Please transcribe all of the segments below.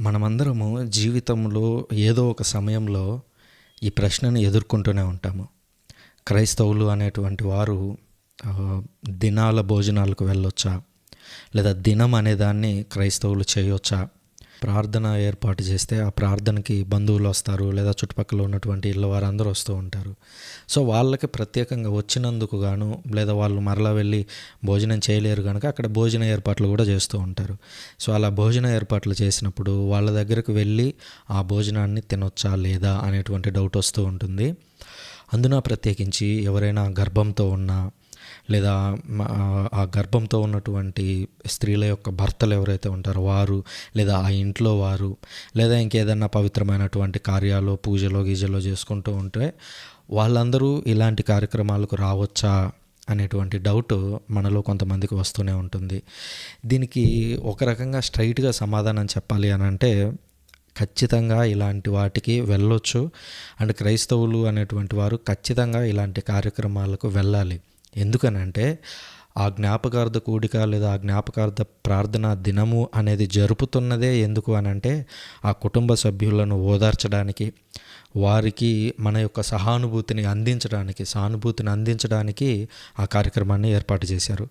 మనమందరము జీవితంలో ఏదో ఒక సమయంలో ఈ ప్రశ్నను ఎదుర్కొంటూనే ఉంటాము. క్రైస్తవులు అనేటువంటి వారు దినాల భోజనాలకు వెళ్ళొచ్చా? లేదా దినం అనేదాన్ని క్రైస్తవులు చేయొచ్చా? ప్రార్థన ఏర్పాటు చేస్తే ఆ ప్రార్థనకి బంధువులు వస్తారు లేదా చుట్టుపక్కల ఉన్నటువంటి ఇళ్ళ వారందరూ వస్తూ ఉంటారు. సో వాళ్ళకి ప్రత్యేకంగా వచ్చినందుకు గాను లేదా వాళ్ళు మరలా వెళ్ళి భోజనం చేయలేరు కనుక అక్కడ భోజన ఏర్పాట్లు కూడా చేస్తూ ఉంటారు. సో అలా భోజన ఏర్పాట్లు చేసినప్పుడు వాళ్ళ దగ్గరకు వెళ్ళి ఆ భోజనాన్ని తినొచ్చా లేదా అనేటువంటి డౌట్ వస్తూ ఉంటుంది. అందున ప్రత్యేకించి ఎవరైనా గర్భంతో ఉన్నా లేదా ఆ గర్భంతో ఉన్నటువంటి స్త్రీల యొక్క భర్తలు ఎవరైతే ఉంటారో వారు లేదా ఆ ఇంట్లో వారు లేదా ఇంకేదన్నా పవిత్రమైనటువంటి కార్యాలు పూజలో గీజలో చేసుకుంటూ ఉంటే వాళ్ళందరూ ఇలాంటి కార్యక్రమాలకు రావచ్చా అనేటువంటి డౌట్ మనలో కొంతమందికి వస్తూనే ఉంటుంది. దీనికి ఒక రకంగా స్ట్రైట్గా సమాధానం చెప్పాలి అని అంటే ఖచ్చితంగా ఇలాంటి వాటికి వెళ్ళొచ్చు. అండ్ క్రైస్తవులు అనేటువంటి వారు ఖచ్చితంగా ఇలాంటి కార్యక్రమాలకు వెళ్ళాలి. ఎందుకనంటే ఆ జ్ఞాపకార్థ కూడిక లేదా ఆ జ్ఞాపకార్థ ప్రార్థన దినము అనేది జరుపుతున్నదే ఎందుకు అనంటే ఆ కుటుంబ సభ్యులను ఓదార్చడానికి వారికి మన యొక్క సహానుభూతిని అందించడానికి సానుభూతిని అందించడానికి ఆ కార్యక్రమాన్ని ఏర్పాటు చేశారు.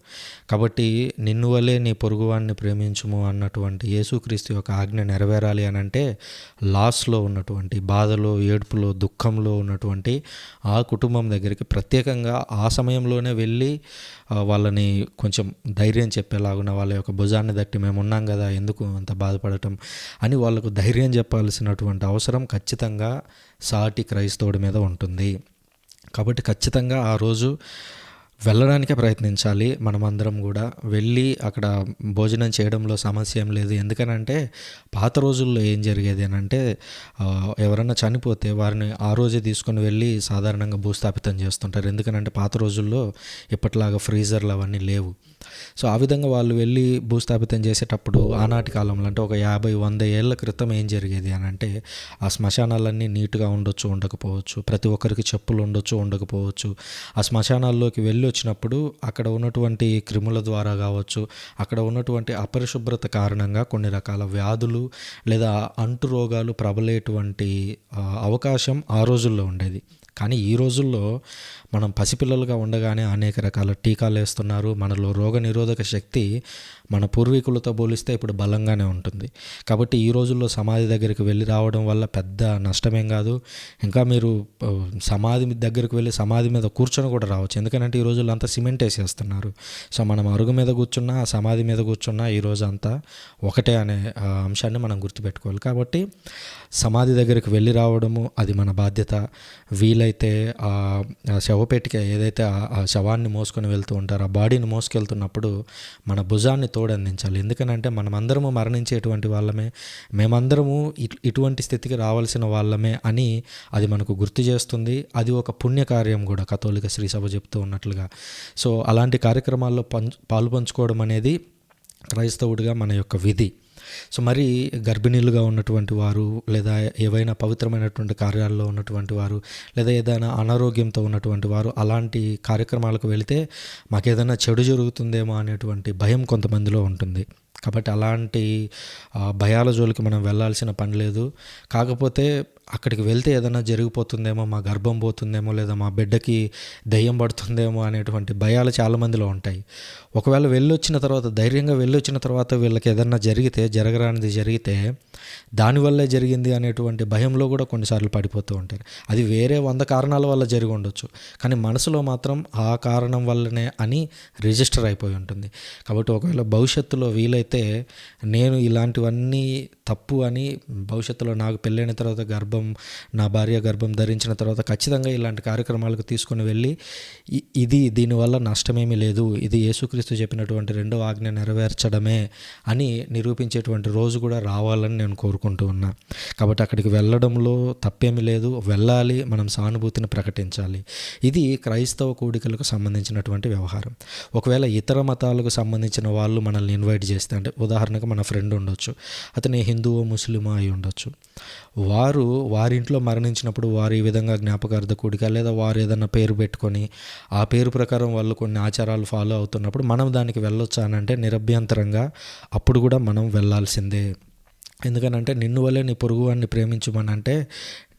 కాబట్టి నిన్ను వలే నీ పొరుగువాన్ని ప్రేమించుము అన్నటువంటి యేసుక్రీస్తు యొక్క ఆజ్ఞ నెరవేరాలి అని అంటే లాస్లో ఉన్నటువంటి బాధలో ఏడుపులో దుఃఖంలో ఉన్నటువంటి ఆ కుటుంబం దగ్గరికి ప్రత్యేకంగా ఆ సమయంలోనే వెళ్ళి వాళ్ళని కొంచెం ధైర్యం చెప్పేలాగున వాళ్ళ యొక్క భుజాన్ని తట్టి మేము ఉన్నాం కదా ఎందుకు అంత బాధపడటం అని వాళ్ళకు ధైర్యం చెప్పాల్సినటువంటి అవసరం ఖచ్చితంగా సాటి క్రైస్తవుడి మీద ఉంటుంది. కాబట్టి ఖచ్చితంగా ఆ రోజు వెళ్ళడానికే ప్రయత్నించాలి మనమందరం కూడా. వెళ్ళి అక్కడ భోజనం చేయడంలో సమస్య ఏం లేదు. ఎందుకనంటే పాత రోజుల్లో ఏం జరిగేది అని అంటే ఎవరైనా ఎవరన్నా చనిపోతే వారిని ఆ రోజే తీసుకొని వెళ్ళి సాధారణంగా భూస్థాపితం చేస్తుంటారు. ఎందుకనంటే పాత రోజుల్లో ఇప్పట్లాగా ఫ్రీజర్లు అవన్నీ లేవు. సో ఆ విధంగా వాళ్ళు వెళ్ళి భూస్థాపితం చేసేటప్పుడు ఆనాటి కాలంలో అంటే ఒక యాభై వంద ఏళ్ళ క్రితం ఏం జరిగేది అని అంటే ఆ శ్మశానాలన్నీ నీట్గా ఉండొచ్చు ఉండకపోవచ్చు. ప్రతి ఒక్కరికి చెప్పులు ఉండొచ్చు ఉండకపోవచ్చు. ఆ శ్మశానాల్లోకి వెళ్ళి వచ్చినప్పుడు అక్కడ ఉన్నటువంటి క్రిముల ద్వారా కావచ్చు అక్కడ ఉన్నటువంటి అపరిశుభ్రత కారణంగా కొన్ని రకాల వ్యాధులు లేదా అంటు రోగాలు ప్రబలేటువంటి అవకాశం ఆ రోజుల్లో ఉండేది. కానీ ఈ రోజుల్లో మనం పసిపిల్లలుగా ఉండగానే అనేక రకాల టీకాలు వేస్తున్నారు. మనలో రోగ నిరోధక శక్తి మన పూర్వీకులతో పోలిస్తే ఇప్పుడు బలంగానే ఉంటుంది. కాబట్టి ఈ రోజుల్లో సమాధి దగ్గరికి వెళ్ళి రావడం వల్ల పెద్ద నష్టమేం కాదు. ఇంకా మీరు సమాధి దగ్గరికి వెళ్ళి సమాధి మీద కూర్చొని కూడా రావచ్చు. ఎందుకంటే ఈ రోజుల్లో అంతా సిమెంట్ వేసేస్తున్నారు. సో మనం అరుగు మీద కూర్చున్నా సమాధి మీద కూర్చున్నా ఈ రోజు అంతా ఒకటే అనే అంశాన్ని మనం గుర్తుపెట్టుకోవాలి. కాబట్టి సమాధి దగ్గరికి వెళ్ళి రావడము అది మన బాధ్యత. వీలైతే ఏదైతే ఆ శవపేటిక ఏదైతే ఆ- శవాన్ని మోసుకొని వెళ్తూ ఉంటారో ఆ బాడీని మోసుకెళ్తున్నప్పుడు మన భుజాన్ని తోడందించాలి. ఎందుకనంటే మనమందరము మరణించేటువంటి వాళ్ళమే మేమందరము ఇటు ఇటువంటి స్థితికి రావాల్సిన వాళ్ళమే అని అది మనకు గుర్తు చేస్తుంది. అది ఒక పుణ్యకార్యం కూడా కథోలిక శ్రీ సభ చెప్తూ ఉన్నట్లుగా. సో అలాంటి కార్యక్రమాల్లో పంచు పాలు పంచుకోవడం అనేది క్రైస్తవుడిగా మన యొక్క విధి. సో మరి గర్భిణీలుగా ఉన్నటువంటి వారు లేదా ఏవైనా పవిత్రమైనటువంటి కార్యాల్లో ఉన్నటువంటి వారు లేదా ఏదైనా అనారోగ్యంతో ఉన్నటువంటి వారు అలాంటి కార్యక్రమాలకు వెళితే మాకేదైనా చెడు జరుగుతుందేమో అనేటువంటి భయం కొంతమందిలో ఉంటుంది. కాబట్టి అలాంటి భయాల జోలికి మనం వెళ్ళాల్సిన పని లేదు. కాకపోతే అక్కడికి వెళ్తే ఏదైనా జరిగిపోతుందేమో మా గర్భం పోతుందేమో లేదా మా బిడ్డకి దయ్యం పడుతుందేమో అనేటువంటి భయాలు చాలామందిలో ఉంటాయి. ఒకవేళ వెళ్ళొచ్చిన తర్వాత ధైర్యంగా వెళ్ళొచ్చిన తర్వాత వీళ్ళకి ఏదన్నా జరిగితే జరగరానిది జరిగితే దానివల్లే జరిగింది అనేటువంటి భయంలో కూడా కొన్నిసార్లు పడిపోతూ ఉంటారు. అది వేరే వంద కారణాల వల్ల జరిగి ఉండొచ్చు. కానీ మనసులో మాత్రం ఆ కారణం వల్లనే అని రిజిస్టర్ అయిపోయి ఉంటుంది. కాబట్టి ఒకవేళ భవిష్యత్తులో వీలైతే నేను ఇలాంటివన్నీ తప్పు అని భవిష్యత్తులో నాకు పెళ్ళైన తర్వాత గర్భం నా భార్య గర్భం ధరించిన తర్వాత ఖచ్చితంగా ఇలాంటి కార్యక్రమాలకు తీసుకొని వెళ్ళి ఇది దీనివల్ల నష్టమేమీ లేదు. ఇది యేసుక్రీస్తు చెప్పినటువంటి రెండో ఆజ్ఞ నెరవేర్చడమే అని నిరూపించేటువంటి రోజు కూడా రావాలని నేను కోరుకుంటూ ఉన్నా. కాబట్టి అక్కడికి వెళ్ళడంలో తప్పేమీ లేదు. వెళ్ళాలి మనం సానుభూతిని ప్రకటించాలి. ఇది క్రైస్తవ కూడికలకు సంబంధించినటువంటి వ్యవహారం. ఒకవేళ ఇతర మతాలకు సంబంధించిన వాళ్ళు మనల్ని ఇన్వైట్ చేస్తే అంటే ఉదాహరణకు మన ఫ్రెండ్ ఉండొచ్చు అతని హిందువో ముస్లిమో అయి ఉండొచ్చు. వారు వారింట్లో మరణించినప్పుడు వారు ఈ విధంగా జ్ఞాపకార్థ కూడిక లేదా వారు ఏదన్నా పేరు పెట్టుకొని ఆ పేరు ప్రకారం వాళ్ళు కొన్ని ఆచారాలు ఫాలో అవుతున్నప్పుడు మనం దానికి వెళ్ళొచ్చా అని అంటే నిరభ్యంతరంగా అప్పుడు కూడా మనం వెళ్ళాల్సిందే. ఎందుకనంటే నిన్ను వల్లే నీ పొరుగు వాడిని ప్రేమించమనంటే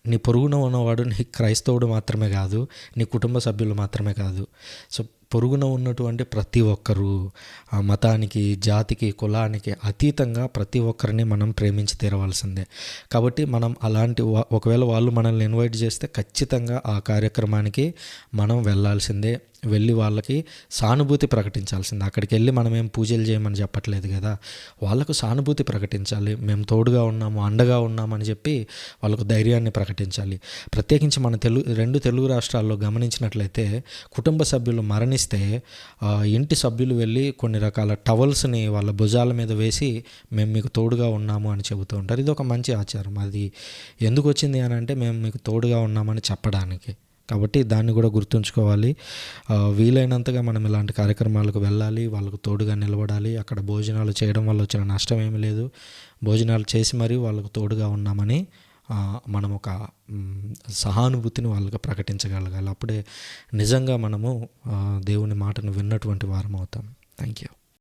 నీ పొరుగున ఉన్నవాడు నీ క్రైస్తవుడు మాత్రమే కాదు నీ కుటుంబ సభ్యులు మాత్రమే కాదు. సో పొరుగున ఉన్నటువంటి ప్రతి ఒక్కరూ ఆ మతానికి జాతికి కులానికి అతీతంగా ప్రతి ఒక్కరిని మనం ప్రేమించి తీరవలసిందే. కాబట్టి మనం అలాంటి వా- ఒకవేళ వాళ్ళు మనల్ని ఇన్వైట్ చేస్తే ఖచ్చితంగా ఆ కార్యక్రమానికి మనం వెళ్ళాల్సిందే. వెళ్ళి వాళ్ళకి సానుభూతి ప్రకటించాల్సింది. అక్కడికి వెళ్ళి మనం ఏం పూజలు చేయమని చెప్పట్లేదు కదా. వాళ్ళకు సానుభూతి ప్రకటించాలి. మేము తోడుగా ఉన్నాము అండగా ఉన్నామని చెప్పి వాళ్ళకు ధైర్యాన్ని ప్రకటించాలి. ప్రత్యేకించి మన తెలుగు రెండు తెలుగు రాష్ట్రాల్లో గమనించినట్లయితే కుటుంబ సభ్యులు మరణిస్తే ఇంటి సభ్యులు వెళ్ళి కొన్ని రకాల టవల్స్ని వాళ్ళ భుజాల మీద వేసి మేము మీకు తోడుగా ఉన్నాము అని చెబుతూ ఉంటారు. ఇది ఒక మంచి ఆచారం. అది ఎందుకు వచ్చింది అని అంటే మేము మీకు తోడుగా ఉన్నామని చెప్పడానికి. కాబట్టి దాన్ని కూడా గుర్తుంచుకోవాలి. వీలైనంతగా మనం ఇలాంటి కార్యక్రమాలకు వెళ్ళాలి వాళ్ళకు తోడుగా నిలబడాలి. అక్కడ భోజనాలు చేయడం వల్ల వచ్చిన నష్టం ఏమీ లేదు. భోజనాలు చేసి మరీ వాళ్ళకు తోడుగా ఉన్నామని మనం ఒక సహానుభూతిని వాళ్ళకి ప్రకటించగలగాలి. అప్పుడే నిజంగా మనము దేవుని మాటను విన్నటువంటి వారం అవుతాం థ్యాంక్ యూ